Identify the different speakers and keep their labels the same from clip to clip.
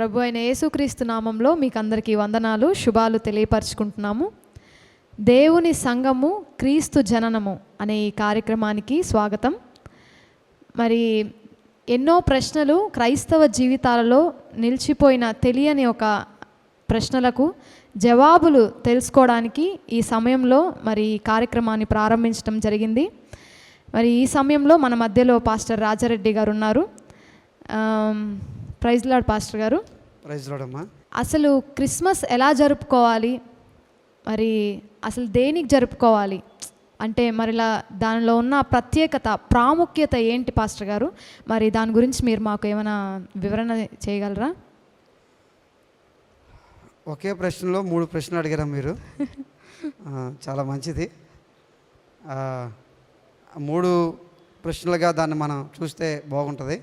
Speaker 1: ప్రభు అయిన యేసుక్రీస్తు నామంలో మీకు అందరికీ వందనాలు శుభాలు తెలియపరచుకుంటున్నాము. దేవుని సంఘము క్రీస్తు జననము అనే ఈ కార్యక్రమానికి స్వాగతం. మరి ఎన్నో ప్రశ్నలు క్రైస్తవ జీవితాలలో నిలిచిపోయిన తెలియని ఒక ప్రశ్నలకు జవాబులు తెలుసుకోవడానికి ఈ సమయంలో మరి ఈ కార్యక్రమాన్ని ప్రారంభించడం జరిగింది. మరి ఈ సమయంలో మన మధ్యలో పాస్టర్ రాజారెడ్డి గారు ఉన్నారు. Praise lord pastor garu.
Speaker 2: Praise లోడమ్మా
Speaker 1: అసలు క్రిస్మస్ ఎలా జరుపుకోవాలి? మరి అసలు దేనికి జరుపుకోవాలి? అంటే మరి ఇలా దానిలో ఉన్న ప్రత్యేకత ప్రాముఖ్యత ఏంటి పాస్టర్ గారు? మరి దాని గురించి మీరు మాకు ఏమైనా వివరణ చేయగలరా?
Speaker 2: ఒకే ప్రశ్నలో మూడు ప్రశ్నలు అడిగారా మీరు? చాలా మంచిది. మూడు ప్రశ్నలుగా దాన్ని మనం చూస్తే బాగుంటుంది.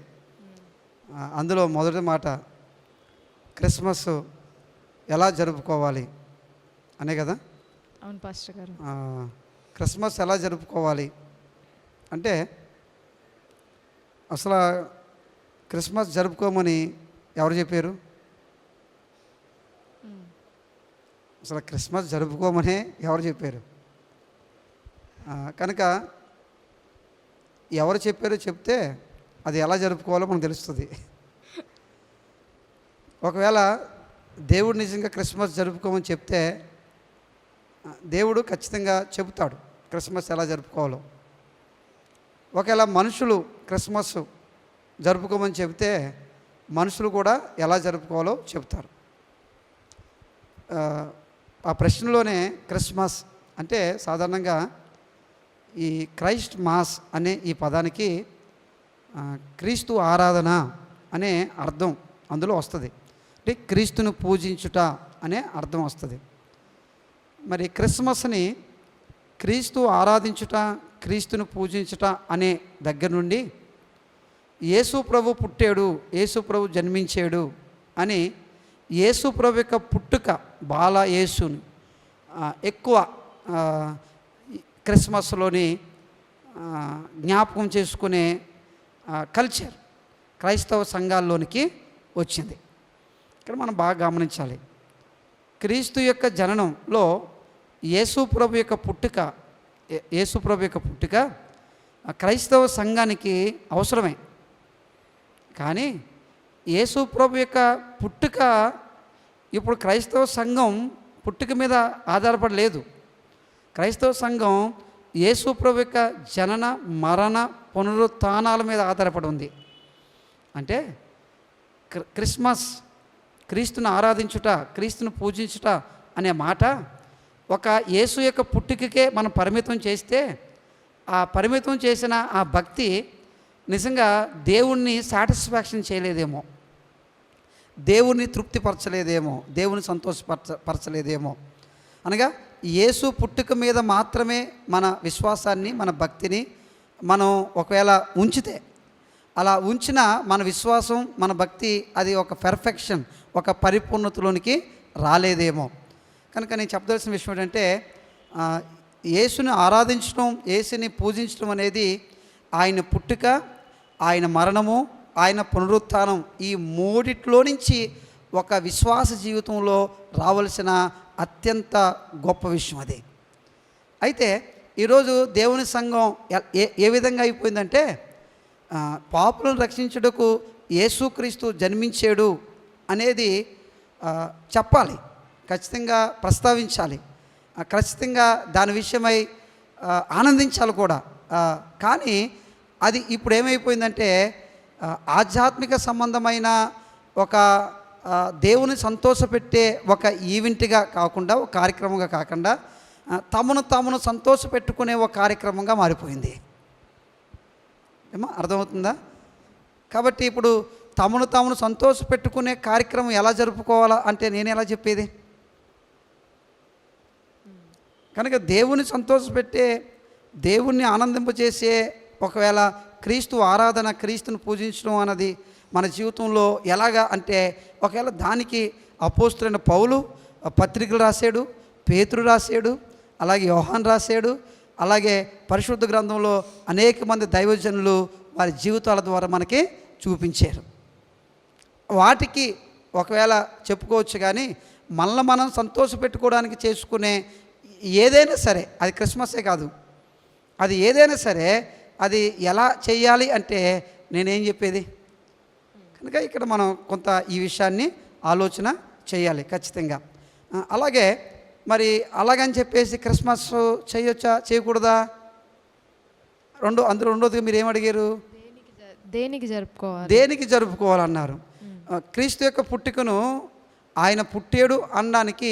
Speaker 2: అందులో మొదటి మాట క్రిస్మస్ ఎలా జరుపుకోవాలి? అనే కదా?
Speaker 1: అవును పాస్టర్ గారు.
Speaker 2: క్రిస్మస్ ఎలా జరుపుకోవాలి? అంటే అసలు క్రిస్మస్ జరుపుకోమని ఎవరు చెప్పారు? అసలు క్రిస్మస్ జరుపుకోమనే ఎవరు చెప్పారు? కనుక ఎవరు చెప్పారో చెప్తే అది ఎలా జరుపుకోవాలో మనకు తెలుస్తుంది. ఒకవేళ దేవుడు నిజంగా క్రిస్మస్ జరుపుకోమని చెప్తే దేవుడు ఖచ్చితంగా చెబుతాడు క్రిస్మస్ ఎలా జరుపుకోవాలో. ఒకవేళ మనుషులు క్రిస్మస్ జరుపుకోమని చెబితే మనుషులు కూడా ఎలా జరుపుకోవాలో చెప్తారు ఆ, ప్రశ్నలోనే క్రిస్మస్ అంటే సాధారణంగా ఈ క్రైస్ట్ మాస్ అనే ఈ పదానికి క్రీస్తు ఆరాధన అనే అర్థం అందులో వస్తుంది. అంటే క్రీస్తును పూజించుట అనే అర్థం వస్తుంది. మరి క్రిస్మస్ని క్రీస్తు ఆరాధించుట క్రీస్తును పూజించుట అనే దగ్గర నుండి యేసు ప్రభు పుట్టాడు యేసు ప్రభు జన్మించాడు అని యేసు ప్రభు యొక్క పుట్టుక బాల యేసుని ఎక్కువ క్రిస్మస్లోని జ్ఞాపకం చేసుకునే కల్చర్ క్రైస్తవ సంఘాల్లోనికి వచ్చింది. ఇక్కడ మనం బాగా గమనించాలి. క్రీస్తు యొక్క జననంలో యేసుప్రభు యొక్క పుట్టుక యేసుప్రభు యొక్క పుట్టుక క్రైస్తవ సంఘానికి అవసరమే. కానీ యేసుప్రభు యొక్క పుట్టుక ఇప్పుడు క్రైస్తవ సంఘం పుట్టుక మీద ఆధారపడలేదు. క్రైస్తవ సంఘం యేసుప్రభు యొక్క జనన మరణ పునరుత్థానాల మీద ఆధారపడి ఉంది. అంటే క్రిస్మస్ క్రీస్తును ఆరాధించుట క్రీస్తును పూజించుట అనే మాట ఒక యేసు యొక్క పుట్టుకకే మనం పరిమితం చేస్తే ఆ పరిమితం చేసిన ఆ భక్తి నిజంగా దేవుణ్ణి సాటిస్ఫాక్షన్ చేయలేదేమో. దేవుణ్ణి తృప్తిపరచలేదేమో దేవుని సంతోషపరచ పరచలేదేమో అనగా యేసు పుట్టుక మీద మాత్రమే మన విశ్వాసాన్ని మన భక్తిని మనం ఒకవేళ ఉంచితే అలా ఉంచిన మన విశ్వాసం మన భక్తి అది ఒక పెర్ఫెక్షన్ ఒక పరిపూర్ణతలోనికి రాలేదేమో. కనుక నేను చెప్పదలసిన విషయం ఏంటంటే యేసుని ఆరాధించడం యేసుని పూజించడం అనేది ఆయన పుట్టుక ఆయన మరణము ఆయన పునరుత్థానం ఈ మూడిట్లో నుంచి ఒక విశ్వాస జీవితంలో రావలసిన అత్యంత గొప్ప విషయం అది. అయితే ఈరోజు దేవుని సంఘం ఎ- ఏ ఏ విధంగా అయిపోయిందంటే పాపులను రక్షించుటకు యేసుక్రీస్తు జన్మించాడు అనేది చెప్పాలి. ఖచ్చితంగా ప్రస్తావించాలి. ఖచ్చితంగా దాని విషయమై ఆనందించాలి కూడా. కానీ అది ఇప్పుడు ఏమైపోయిందంటే ఆధ్యాత్మిక సంబంధమైన ఒక దేవుని సంతోషపెట్టే ఒక ఈవెంట్గా కాకుండా ఒక కార్యక్రమంగా కాకుండా తమను తమను తామును సంతోషపెట్టుకునే ఒక కార్యక్రమంగా మారిపోయింది. ఏమో అర్థమవుతుందా? కాబట్టి ఇప్పుడు తమను తామును సంతోషపెట్టుకునే కార్యక్రమం ఎలా జరుపుకోవాలా అంటే నేను ఎలా చెప్పేది? కనుక దేవుని సంతోషపెట్టే దేవుణ్ణి ఆనందింపజేసే ఒకవేళ క్రీస్తు ఆరాధన క్రీస్తుని పూజించడం అన్నది మన జీవితంలో ఎలాగా అంటే ఒకవేళ దానికి అపోస్తులైన పౌలు పత్రికలు రాశాడు పేతురు రాశాడు అలాగే యోహాన్ రాశాడు అలాగే పరిశుద్ధ గ్రంథంలో అనేక మంది దైవజనులు వారి జీవితాల ద్వారా మనకి చూపించారు. వాటికి ఒకవేళ చెప్పుకోవచ్చు కానీ మనల్ని మనం సంతోష పెట్టుకోవడానికి చేసుకునే ఏదైనా సరే అది క్రిస్మసే కాదు. అది ఏదైనా సరే అది ఎలా చేయాలి అంటే నేనేం చెప్పేది? కనుక ఇక్కడ మనం కొంత ఈ విషయాన్ని ఆలోచన చేయాలి ఖచ్చితంగా. అలాగే మరి అలాగని చెప్పేసి క్రిస్మస్ చేయొచ్చా? చేయకూడదా? రెండు అందులో రెండోదిగా మీరు ఏమడిగారు
Speaker 1: దేనికి జరుపుకోవాలి?
Speaker 2: దేనికి జరుపుకోవాలన్నారు. క్రీస్తు యొక్క పుట్టుకను ఆయన పుట్టాడు అనడానికి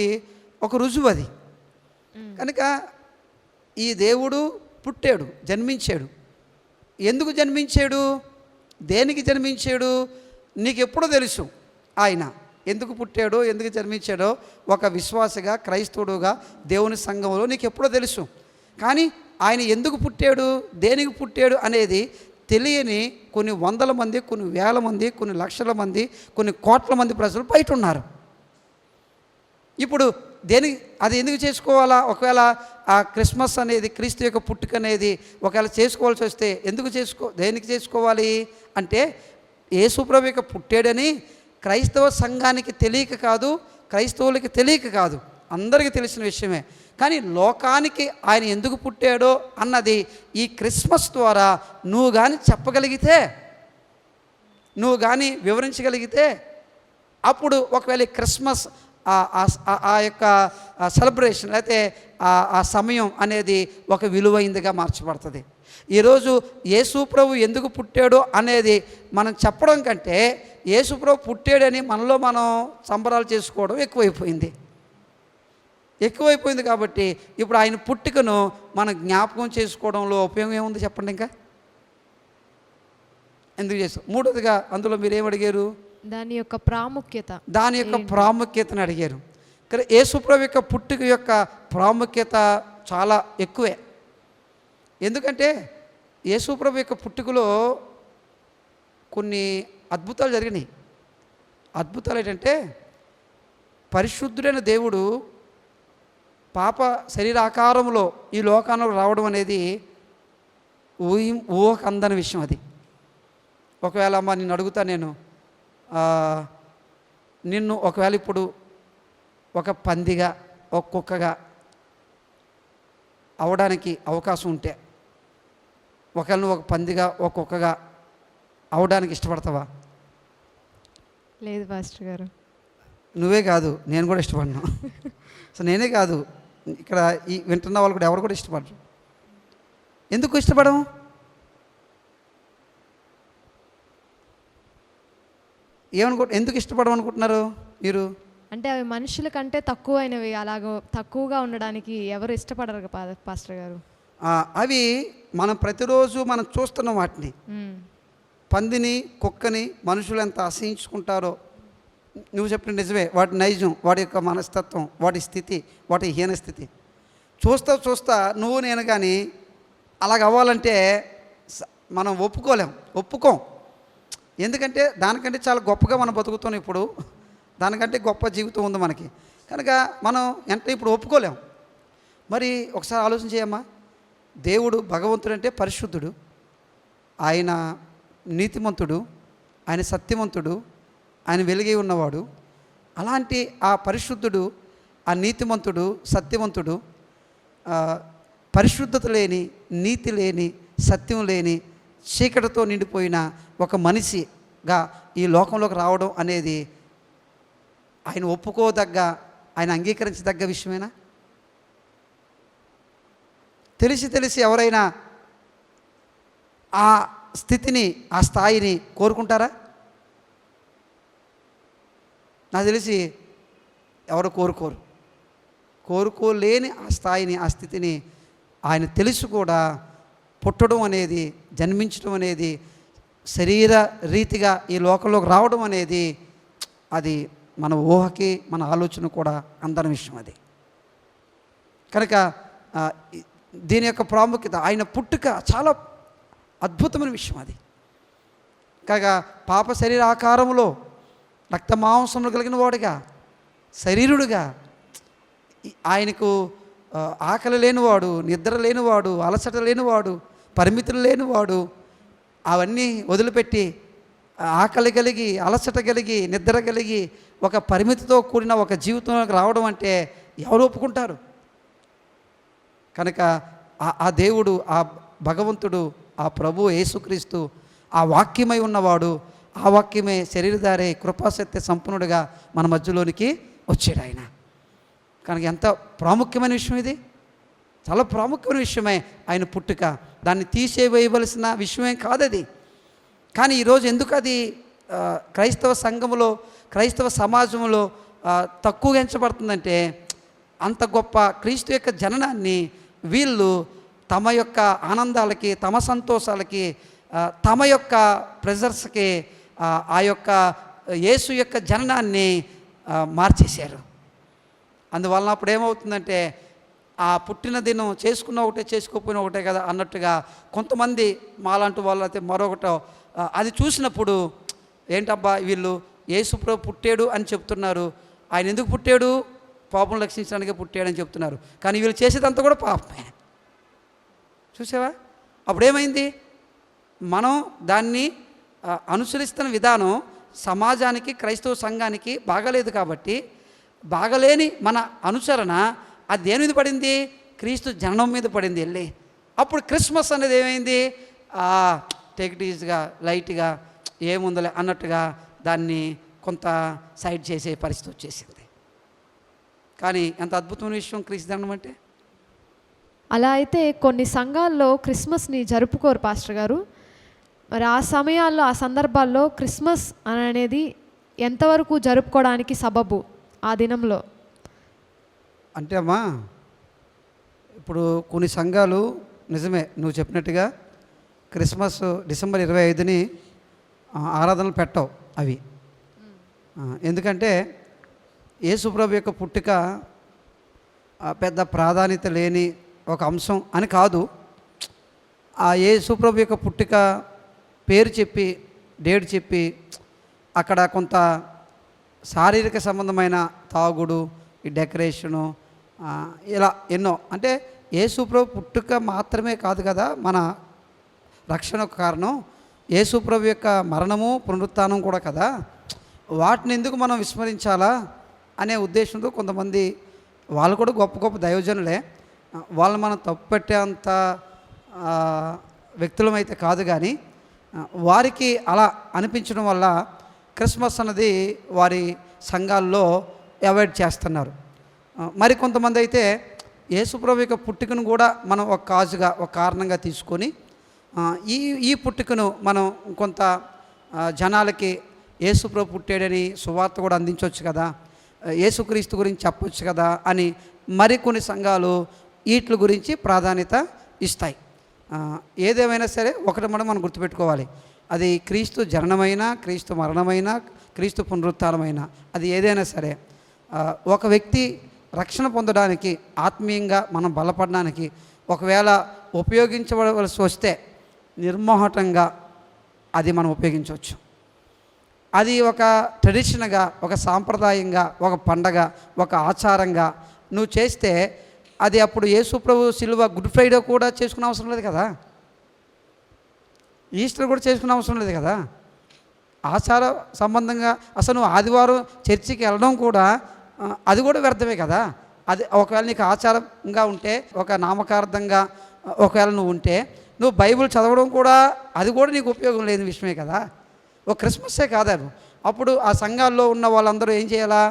Speaker 2: ఒక రుజువు అది. కనుక ఈ దేవుడు పుట్టాడు జన్మించాడు. ఎందుకు జన్మించాడు? దేనికి జన్మించాడు? నీకు ఎప్పుడో తెలుసు ఆయన. ఎందుకు పుట్టాడో ఎందుకు జన్మించాడో ఒక విశ్వాసగా క్రైస్తవుడుగా దేవుని సంఘంలో నీకు ఎప్పుడో తెలుసు. కానీ ఆయన ఎందుకు పుట్టాడు దేనికి పుట్టాడు అనేది తెలియని కొన్ని వందల మంది కొన్ని వేల మంది కొన్ని లక్షల మంది కొన్ని కోట్ల మంది ప్రజలు బయట ఉన్నారు. ఇప్పుడు దేని అది ఎందుకు చేసుకోవాలా? ఒకవేళ ఆ క్రిస్మస్ అనేది క్రీస్తు యొక్క పుట్టుక అనేది ఒకవేళ చేసుకోవాల్సి వస్తే ఎందుకు చేసుకో దేనికి చేసుకోవాలి? అంటే యేసుప్రభు ఇక పుట్టాడని క్రైస్తవ సంఘానికి తెలియక కాదు క్రైస్తవులకి తెలియక కాదు. అందరికీ తెలిసిన విషయమే. కానీ లోకానికి ఆయన ఎందుకు పుట్టాడో అన్నది ఈ క్రిస్మస్ ద్వారా నువ్వు కానీ చెప్పగలిగితే నువ్వు కానీ వివరించగలిగితే అప్పుడు ఒకవేళ క్రిస్మస్ ఆ- యొక్క సెలబ్రేషన్ అయితే ఆ సమయం అనేది ఒక విలువైందిగా మార్చబడుతుంది. ఈరోజు యేసు ప్రభు ఎందుకు పుట్టాడో అనేది మనం చెప్పడం కంటే యేసు ప్రభు పుట్టాడని మనలో మనం సంబరాలు చేసుకోవడం ఎక్కువైపోయింది. ఎక్కువైపోయింది కాబట్టి ఇప్పుడు ఆయన పుట్టుకను మనం జ్ఞాపకం చేసుకోవడంలో ఉపయోగం ఏముంది చెప్పండి ఇంకా? ఎందుకు చేస్తాం మూడోదిగా అందులో మీరు ఏమడిగారు
Speaker 1: దాని యొక్క ప్రాముఖ్యత.
Speaker 2: దాని యొక్క ప్రాముఖ్యతను అడిగారు. కానీ యేసుప్రభు యొక్క పుట్టుక యొక్క ప్రాముఖ్యత చాలా ఎక్కువే. ఎందుకంటే యేసుప్రభు యొక్క పుట్టుకలో కొన్ని అద్భుతాలు జరిగినాయి. అద్భుతాలు ఏంటంటే పరిశుద్ధుడైన దేవుడు పాప శరీరాకారంలో ఈ లోకానికి రావడం అనేది ఊహి ఊహకు అందని విషయం అది. ఒకవేళ అమ్మ నిన్ను అడుగుతా నేను నిన్ను ఒకవేళ ఇప్పుడు ఒక పందిగా ఒక కుక్కగా అవడానికి అవకాశం ఉంటే నువ్వు ఒక పందిగా ఒక కుక్కగా అవడానికి ఇష్టపడతావా?
Speaker 1: లేదు పాస్టర్ గారు.
Speaker 2: నువ్వే కాదు నేను కూడా ఇష్టపడను. సో నేనే కాదు ఇక్కడ ఈ వింటున్న వాళ్ళు కూడా ఎవరు కూడా ఇష్టపడరు. ఎందుకు ఇష్టపడము? ఏమనుకో ఎందుకు ఇష్టపడడం అనుకుంటున్నారు మీరు?
Speaker 1: అంటే అవి మనుషుల కంటే తక్కువైనవి అలాగ తక్కువగా ఉండడానికి ఎవరు ఇష్టపడరు పాస్టర్ గారు.
Speaker 2: అవి మనం ప్రతిరోజు మనం చూస్తున్నాం వాటిని. పందిని కుక్కని మనుషులు ఎంత అసహించుకుంటారో. నువ్వు చెప్పిన నిజమే వాటి నైజం వాడి యొక్క మనస్తత్వం వాటి స్థితి వాటి హీన స్థితి చూస్తా చూస్తా నువ్వు నేను కానీ అలాగ అవ్వాలంటే మనం ఒప్పుకోలేం ఒప్పుకోం. ఎందుకంటే దానికంటే చాలా గొప్పగా మనం బతుకుతున్నాం ఇప్పుడు. దానికంటే గొప్ప జీవితం ఉంది మనకి. కనుక మనం అంటే ఇప్పుడు ఒప్పుకోలేం. మరి ఒకసారి ఆలోచన చేయమ్మా. దేవుడు భగవంతుడు అంటే పరిశుద్ధుడు. ఆయన నీతిమంతుడు ఆయన సత్యవంతుడు ఆయన వెలిగి ఉన్నవాడు. అలాంటి ఆ పరిశుద్ధుడు ఆ నీతిమంతుడు సత్యవంతుడు పరిశుద్ధత లేని నీతి లేని సత్యం లేని చీకటితో నిండిపోయిన ఒక మనిషిగా ఈ లోకంలోకి రావడం అనేది ఆయన ఒప్పుకోదగ్గ ఆయన అంగీకరించదగ్గ విషయమేనా? తెలిసి తెలిసి ఎవరైనా ఆ స్థితిని ఆ స్థాయిని కోరుకుంటారా? నాకు తెలిసి ఎవరు కోరుకోరు. కోరుకోలేని ఆ స్థాయిని ఆ స్థితిని ఆయన తెలుసు కూడా పుట్టడం అనేది జన్మించడం అనేది శరీర రీతిగా ఈ లోకంలోకి రావడం అనేది అది మన ఊహకి మన ఆలోచన కూడా అందని విషయం అది. కనుక దీని యొక్క ప్రాముఖ్యత ఆయన పుట్టుక చాలా అద్భుతమైన విషయం అది. కాగా పాప శరీర ఆకారంలో రక్త మాంసములు కలిగిన వాడుగా శరీరుడుగా ఆయనకు ఆకలి లేనివాడు నిద్ర లేనివాడు అలసట లేనివాడు పరిమితులు లేనివాడు అవన్నీ వదిలిపెట్టి ఆకలి కలిగి అలసట కలిగి నిద్ర కలిగి ఒక పరిమితితో కూడిన ఒక జీవితంలోకి రావడం అంటే ఎవరు ఒప్పుకుంటారు? కనుక ఆ- ఆ దేవుడు ఆ భగవంతుడు ఆ ప్రభు యేసుక్రీస్తు ఆ వాక్యమై ఉన్నవాడు ఆ వాక్యమే శరీరధారే కృపాసత్య సంపన్నుడిగా మన మధ్యలోనికి వచ్చాడు ఆయన. కనుక ఎంత ప్రాముఖ్యమైన విషయం ఇది. చాలా ప్రాముఖ్యమైన విషయమే ఆయన పుట్టుక. దాన్ని తీసేవేయవలసిన విషయమేం కాదది. కానీ ఈరోజు ఎందుకు అది క్రైస్తవ సంఘములో క్రైస్తవ సమాజంలో తక్కువ ఎంచబడుతుందంటే అంత గొప్ప క్రీస్తు యొక్క జననాన్ని వీళ్ళు తమ యొక్క ఆనందాలకి తమ సంతోషాలకి తమ యొక్క ప్రెజర్స్కి ఆ, యొక్క యేసు యొక్క జననాన్ని మార్చేశారు. అందువలన అప్పుడు ఏమవుతుందంటే ఆ పుట్టిన దినం చేసుకున్న ఒకటే చేసుకోకపోయినా ఒకటే కదా అన్నట్టుగా కొంతమంది మాలాంటి వాళ్ళు అయితే మరొకటో అది చూసినప్పుడు ఏంటబ్బా వీళ్ళు? యేసుప్రభు పుట్టాడు అని చెప్తున్నారు. ఆయన ఎందుకు పుట్టాడు? పాపం రక్షించడానికే పుట్టాడని చెప్తున్నారు. కానీ వీళ్ళు చేసేదంతా కూడా పాపమే. చూసావా? అప్పుడేమైంది? మనం దాన్ని అనుసరిస్తున్న విధానం సమాజానికి క్రైస్తవ సంఘానికి బాగలేదు కాబట్టి బాగలేని మన అనుసరణ అది దేని మీద పడింది? క్రీస్తు జననం మీద పడింది వెళ్ళి. అప్పుడు క్రిస్మస్ అనేది ఏమైంది? టేక్ లైట్గా ఏముందలే అన్నట్టుగా దాన్ని కొంత సైడ్ చేసే పరిస్థితి వచ్చేసింది. కానీ ఎంత అద్భుతమైన విషయం క్రీస్తు జననం అంటే?
Speaker 1: అలా అయితే కొన్ని సంఘాల్లో క్రిస్మస్ని జరుపుకోరు పాస్టర్ గారు. మరి ఆ సమయాల్లో ఆ సందర్భాల్లో క్రిస్మస్ అనేది ఎంతవరకు జరుపుకోవడానికి సబబు ఆ దినంలో?
Speaker 2: అంటే అమ్మా ఇప్పుడు కొన్ని సంఘాలు నిజమే నువ్వు చెప్పినట్టుగా క్రిస్మస్ డిసెంబర్ ఇరవై ఐదుని ఆరాధనలు పెట్టవు అవి. ఎందుకంటే యేసుప్రభు యొక్క పుట్టుక పెద్ద ప్రాధాన్యత లేని ఒక అంశం అని కాదు. ఆ యేసుప్రభు యొక్క పుట్టుక పేరు చెప్పి డేట్ చెప్పి అక్కడ కొంత శారీరక సంబంధమైన తాగుడు ఈ డెకరేషను ఇలా ఎన్నో. అంటే యేసుప్రభు పుట్టుక మాత్రమే కాదు కదా మన రక్షణకు కారణం. యేసుప్రభు యొక్క మరణము పునరుత్నం కూడా కదా. వాటిని ఎందుకు మనం విస్మరించాలా? అనే ఉద్దేశంతో కొంతమంది వాళ్ళు కూడా గొప్ప గొప్ప దైవజనులే. వాళ్ళు మనం తప్పు పెట్టేంత వ్యక్తులమైతే కాదు కానీ వారికి అలా అనిపించడం వల్ల క్రిస్మస్ అన్నది వారి సంఘాల్లో అవాయిడ్ చేస్తున్నారు. మరి కొంతమంది అయితే యేసుప్రభు యొక్క పుట్టుకను కూడా మనం ఒక కాజుగా ఒక కారణంగా తీసుకొని ఈ ఈ పుట్టుకను మనం కొంత జనాలకి యేసుప్రభు పుట్టాడని సువార్త కూడా అందించవచ్చు కదా. యేసుక్రీస్తు గురించి చెప్పొచ్చు కదా అని మరికొన్ని సంఘాలు వీటి గురించి ప్రాధాన్యత ఇస్తాయి. ఏదేమైనా సరే ఒకటి మనం మనం గుర్తుపెట్టుకోవాలి. అది క్రీస్తు జననమైన క్రీస్తు మరణమైన క్రీస్తు పునరుత్థానమైన అది ఏదైనా సరే ఒక వ్యక్తి రక్షణ పొందడానికి ఆత్మీయంగా మనం బలపడడానికి ఒకవేళ ఉపయోగించవలసి వస్తే నిర్మోహటంగా అది మనం ఉపయోగించవచ్చు. అది ఒక ట్రెడిషన్గా ఒక సాంప్రదాయంగా ఒక పండగ ఒక ఆచారంగా నువ్వు చేస్తే అది అప్పుడు యేసుప్రభు సిలువ గుడ్ ఫ్రైడే కూడా చేసుకునే అవసరం లేదు కదా? ఈస్టర్ కూడా చేసుకునే అవసరం లేదు కదా? ఆచార సంబంధంగా అసలు నువ్వు ఆదివారం చర్చికి వెళ్ళడం కూడా అది కూడా వ్యర్థమే కదా? అది ఒకవేళ నీకు ఆచారంగా ఉంటే ఒక నామకార్థంగా ఒకవేళ నువ్వు ఉంటే నువ్వు బైబిల్ చదవడం కూడా అది కూడా నీకు ఉపయోగం లేని విషయమే కదా? ఒక క్రిస్మస్సే కాదారు అప్పుడు ఆ సంఘాల్లో ఉన్న వాళ్ళందరూ ఏం చేయాలా?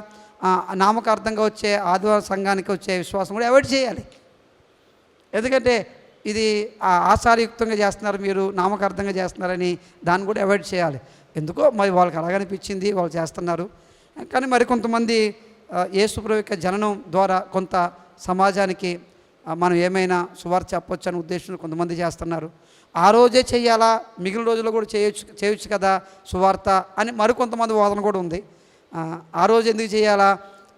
Speaker 2: నామకార్థంగా వచ్చే ఆదివారం సంఘానికి వచ్చే విశ్వాసం కూడా అవాయిడ్ చేయాలి. ఎందుకంటే ఇది ఆ ఆచారయుక్తంగా చేస్తున్నారు మీరు నామకార్థంగా చేస్తున్నారని దాన్ని కూడా అవాయిడ్ చేయాలి. ఎందుకో మరి వాళ్ళకి అలాగనిపించింది వాళ్ళు చేస్తున్నారు. కానీ మరి కొంతమంది ఏసుప్రవ యేసుప్రభు యొక్క జననం ద్వారా కొంత సమాజానికి మనం ఏమైనా సువార్త చెప్పొచ్చు అనే ఉద్దేశంలో కొంతమంది చేస్తున్నారు. ఆ రోజే చేయాలా? మిగిలిన రోజుల్లో కూడా చేయొచ్చు చేయొచ్చు కదా? సువార్త అని మరికొంతమంది వాదన కూడా ఉంది. ఆ, రోజు ఎందుకు చేయాలా?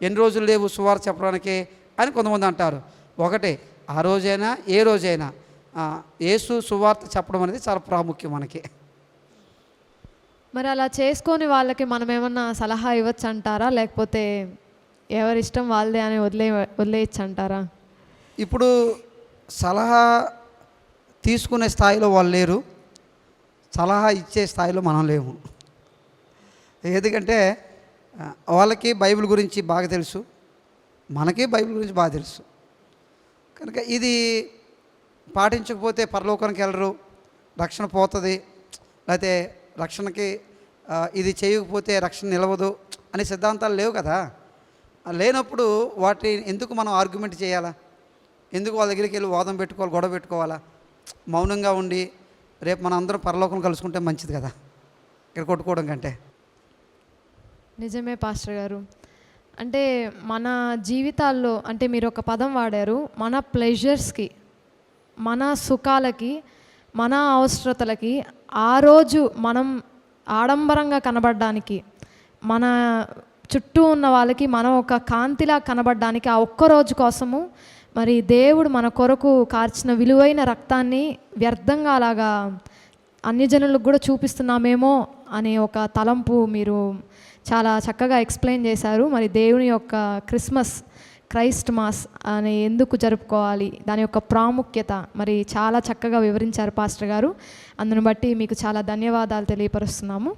Speaker 2: ఎన్ని రోజులు లేవు సువార్త చెప్పడానికి అని కొంతమంది అంటారు. ఒకటే ఆ రోజైనా ఏ రోజైనా యేసు సువార్త చెప్పడం అనేది చాలా ప్రాముఖ్యం మనకి.
Speaker 1: మరి అలా చేసుకొని వాళ్ళకి మనం ఏమన్నా సలహా ఇవ్వచ్చు అంటారా లేకపోతే ఎవరిష్టం వాళ్ళదే అని వదిలే వదిలేయచ్చు అంటారా
Speaker 2: ఇప్పుడు సలహా తీసుకునే స్థాయిలో వాళ్ళు లేరు. సలహా ఇచ్చే స్థాయిలో మనం లేము. ఎందుకంటే వాళ్ళకి బైబిల్ గురించి బాగా తెలుసు. మనకి బైబిల్ గురించి బాగా తెలుసు. కనుక ఇది పాటించకపోతే పరలోకానికి వెళ్ళరు. రక్షణ పోతుంది. లేకపోతే రక్షణకి ఇది చేయకపోతే రక్షణ నిలవదు అనే సిద్ధాంతాలు లేవు కదా. లేనప్పుడు వాటి ఎందుకు మనం ఆర్గ్యుమెంట్ చేయాలా? ఎందుకు వాళ్ళ దగ్గరికి వెళ్ళి వాదం పెట్టుకోవాలి గొడవ పెట్టుకోవాలా? మౌనంగా ఉండి రేపు మనం అందరం పరలోకం కలుసుకుంటే మంచిది కదా? ఇక్కడ కొట్టుకోవడం కంటే.
Speaker 1: నిజమే పాస్టర్ గారు. అంటే మన జీవితాల్లో అంటే మీరు ఒక పదం వాడారు మన ప్లెజర్స్కి మన సుఖాలకి మన అవసరతలకి ఆ రోజు మనం ఆడంబరంగా కనబడడానికి మన చుట్టూ ఉన్న వాళ్ళకి మనం ఒక కాంతిలా కనబడడానికి ఆ ఒక్క రోజు కోసము మరి దేవుడు మన కొరకు కార్చిన విలువైన రక్తాన్ని వ్యర్థంగా అలాగా అన్యజనులకు కూడా చూపిస్తున్నామేమో అనే ఒక తలంపు మీరు చాలా చక్కగా ఎక్స్ప్లెయిన్ చేశారు. మరి దేవుని యొక్క క్రిస్మస్ క్రైస్ట్ మాస్ అని ఎందుకు జరుపుకోవాలి? దాని యొక్క ప్రాముఖ్యత మరి చాలా చక్కగా వివరించారు పాస్టర్ గారు. అందును బట్టి మీకు చాలా ధన్యవాదాలు తెలియపరుస్తున్నాము.